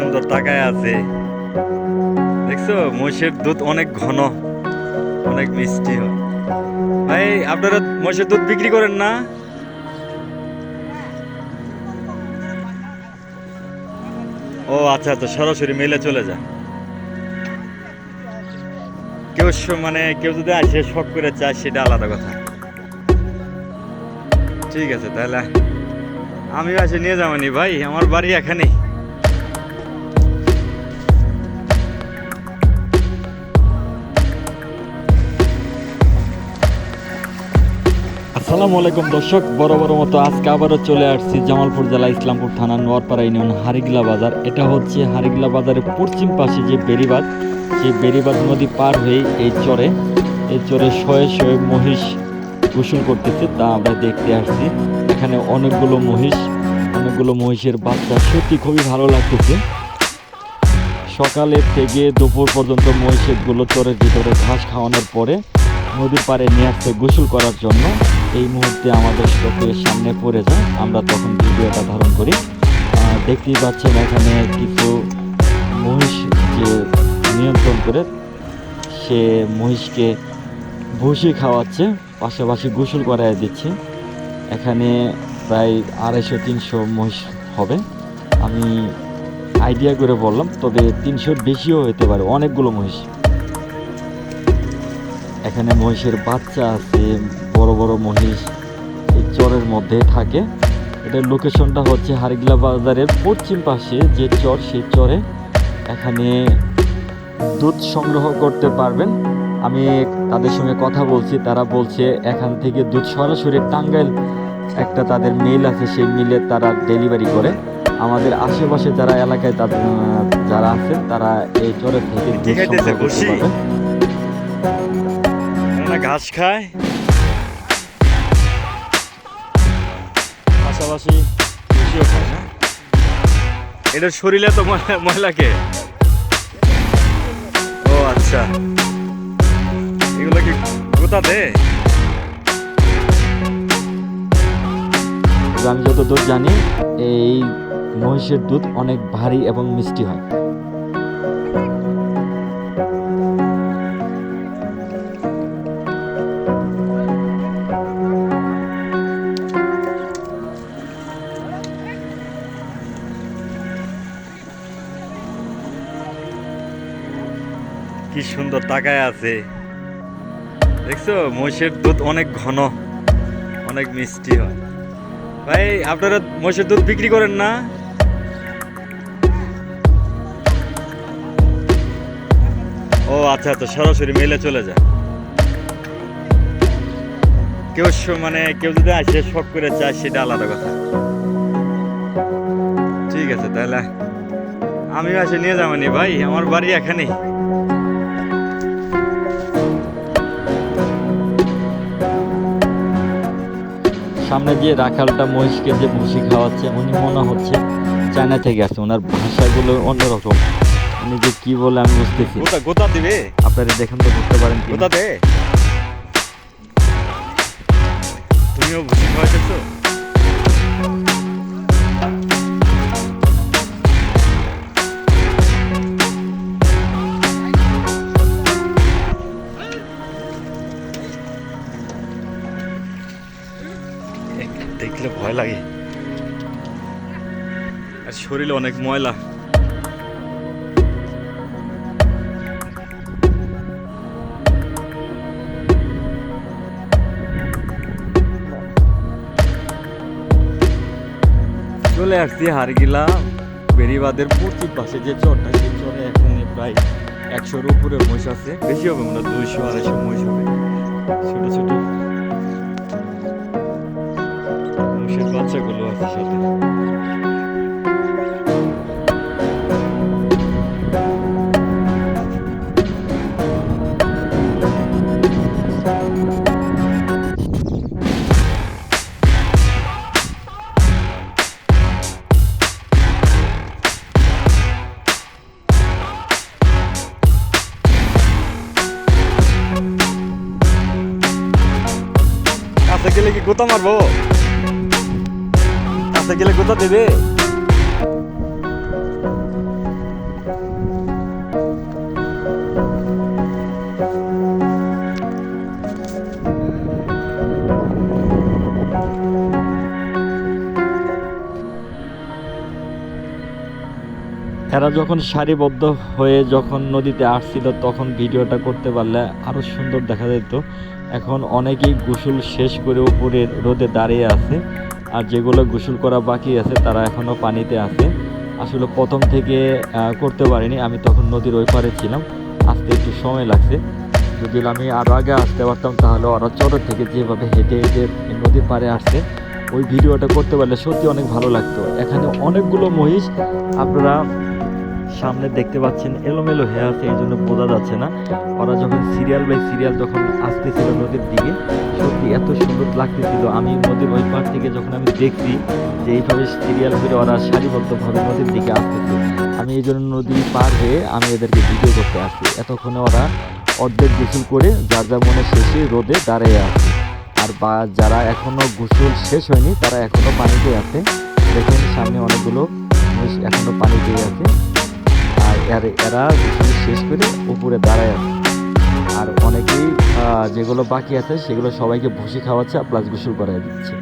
সুন্দর তাকায় আছে। দেখছ, মহিষের দুধ অনেক ঘন, অনেক মিষ্টি ভাই, আপনারা মহিষের দুধ বিক্রি করেন না? ও আচ্ছা আচ্ছা সরাসরি মেলে চলে যা কেউ মানে কেউ যদি আসে, শখ করে চায়, সেটা আলাদা কথা। ঠিক আছে, তাহলে আমিও আসে, নিয়ে যাবানি ভাই, আমার বাড়ি এখানেই। আসসালামু আলাইকুম দর্শক, বড় বড় মতো আজকে আবারও চলে আসছি জামালপুর জেলা ইসলামপুর থানা নোয়ারপাড়া ইউনিয়ন হারিগলা বাজার। এটা হচ্ছে হারিগলা বাজারের পশ্চিম পাশে যে বেরিবাদ সেই বেরিবাদ নদী পার হয়ে এই চরে এই চরে শয়ে শয়ে মহিষ গোসল করতেছে, তা আমরা দেখতে আসছি। এখানে অনেকগুলো মহিষ, অনেকগুলো মহিষের বাচ্চা, সত্যি খুবই ভালো লাগতেছে। সকালের থেকে দুপুর পর্যন্ত মহিষেরগুলো চরের ভিতরে ঘাস খাওয়ানোর পরে নদীর পাড়ে নিয়ে আসছে গোসল করার জন্য। এই মুহূর্তে আমাদের চোখের সামনে পড়ে যায়। আমরা তখন ভিডিওটা ধারণ করি। দেখতেই পাচ্ছেন এখানে কিছু মহিষ যে নিয়ন্ত্রণ করে, সে মহিষকে ভুসি খাওয়াচ্ছে, পাশাপাশি গোসল করায় দিচ্ছে। এখানে প্রায় আড়াইশো, তিনশো মহিষ হবে। আমি আইডিয়া করে বললাম, তবে তিনশোর বেশিও হতে পারে, অনেকগুলো মহিষ। এখানে মহিষের বাচ্চা আছে বড় বড় মহিষ এই চরের মধ্যে থাকে। এটার লোকেশনটা হচ্ছে হারিগলা বাজারের পশ্চিম পাশে যে চর সেই চরে এখানে দুধ সংগ্রহ করতে পারবেন। আমি তাদের সঙ্গে কথা বলছি তারা বলছে এখান থেকে দুধ সরাসরি টাঙ্গাইল একটা তাদের মিল আছে সেই মিলে তারা ডেলিভারি করে। আমাদের আশেপাশে যারা এলাকায় তাদের যারা আছে তারা এই চরের থেকে দুধ সংগ্রহ করতে ভুসি? পারবেন। না ঘাস খায় পাশাপাশি খায় না এটা শরীরে তো ময়লাকে। ও আচ্ছা। এগুলো কি গোতা আমি জানি, এই মহিষের দুধ অনেক ভারী এবং মিষ্টি হয়। কি সুন্দর তাকায় আছে। দেখছ? মহিষের দুধ অনেক ঘন, অনেক মিষ্টি হয়। ভাই, আপনারা মহিষের দুধ বিক্রি করেন না? ও আচ্ছা আচ্ছা সরাসরি মেলে চলে যা কেউ মানে কেউ যদি আসে, শখ করে চায় সেটা আলাদা কথা। ঠিক আছে, তাহলে আমিও আসে, নিয়ে যাবানি ভাই, আমার বাড়ি এখানেই। সামনে যে রাখালটা মহিষকে যে ভুসি খাওয়াচ্ছে উনি মনে হচ্ছে চায়না থেকে আসছে। ওনার ভাষাগুলো অন্যরকম। উনি যে কি বলে আমি বুঝতেছি গোতা দিবে? আপনারা দেখেন তো বুঝতে পারেন কি গোতা দে। তুমিও ভুসি খাওয়াইতেছো? ভয় লাগে আর শরীরে অনেক ময়লা। চলে আসছি হার হারগিলা বেরিবাদের পশ্চিম পাশে যে চরটা, সেই চরে এখন প্রায় একশোর উপরে মহিষ আছে। বেশি হবে মনে হয় দুইশো, আড়াইশো মহিষ হবে। ছোট ছোট। বাচ্চাগুলো আছে সাথে গেলে কি মারবো? কাছে গেলে কোথা দেবে এরা যখন সারিবদ্ধ হয়ে যখন নদীতে আসছিল, তখন ভিডিওটা করতে পারলে আরও সুন্দর দেখা যেত। এখন অনেকেই গোসল শেষ করে উপরে রোদে দাঁড়িয়ে আছে। আর যেগুলো গোসল করা বাকি আছে, তারা এখনও পানিতে আছে। আসলে প্রথম থেকে করতে পারিনি। আমি তখন নদীর ওই পারে ছিলাম। আসতে একটু সময় লাগছে। যদি আমি আরও আগে আসতে পারতাম, তাহলে ওরা চর থেকে যেভাবে হেঁটে হেঁটে নদীর পারে আসছে, ওই ভিডিওটা করতে পারলে সত্যি অনেক ভালো লাগতো। এখানে অনেকগুলো মহিষ। আপনারা সামনে দেখতে পাচ্ছেন এলোমেলো হয়ে আছে, এই জন্য বোঝা যাচ্ছে না। ওরা যখন সিরিয়াল বাই সিরিয়াল যখন আসতেছিল নদীর দিকে, সত্যি এত সুন্দর লাগতেছিল। আমি নদীর ওই পার থেকে যখন আমি দেখছি যে এইভাবে সিরিয়াল করে ওরা সারিবদ্ধভাবে নদীর দিকে আসতেছে, আমি এই জন্য নদী পার হয়ে আমি এদেরকে ভিডিও করতে আসছি। এতক্ষণে ওরা অর্ধেক গোসল করে যার যা মনে শেষে রোদে দাঁড়িয়ে আছে। আর বা যারা এখনও গোসল শেষ হয়নি, তারা এখনও পানিতে আছে। দেখুন, সামনে অনেকগুলো মহিষ এখনও পানিতে আছে। আর এর- শেষ করে উপরে দাঁড়ায় আছে। আর অনেকেই যেগুলো বাকি আছে, সেগুলো সবাইকে ভুসি খাওয়াচ্ছে আর প্লাস গোসল করাই দিচ্ছে।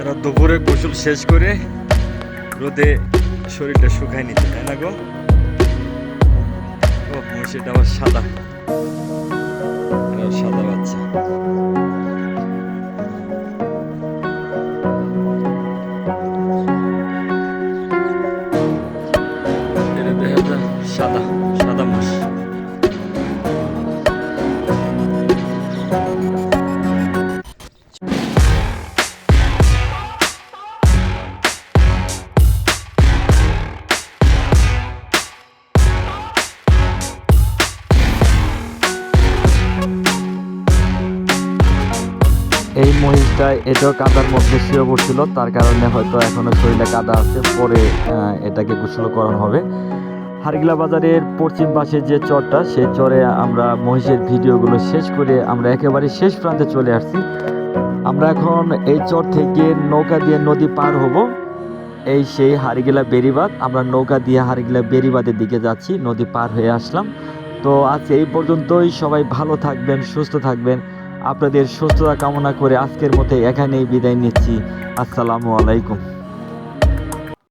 এরা দুপুরে গোসল শেষ করে রোদে শরীরটা শুকায় নিতে তাই না গো? ও মহিষেটা আবার সাদা। সাদা বাচ্চা। সাদা। মহিষটা এটাও কাদার মধ্যে শুয়ে পড়ছিল। তার কারণে হয়তো এখনও শরীরে কাদা আছে। পরে এটাকে গোসল করানো হবে। হারগিলা বাজারের পশ্চিম পাশে যে চরটা, সেই চরে আমরা মহিষের ভিডিওগুলো শেষ করে আমরা একেবারে শেষ প্রান্তে চলে আসছি। আমরা এখন এই চর থেকে নৌকা দিয়ে নদী পার হব। এই সেই হারিগিলা বেরিবাদ আমরা নৌকা দিয়ে হারিগিলা বেরিবাদের দিকে যাচ্ছি, নদী পার হয়ে আসলাম। তো আজ এই পর্যন্তই। সবাই ভালো থাকবেন, সুস্থ থাকবেন। আপনাদের সুস্থতা কামনা করে আজকের মতো এখানেই বিদায় নিচ্ছি। আসসালামু আলাইকুম।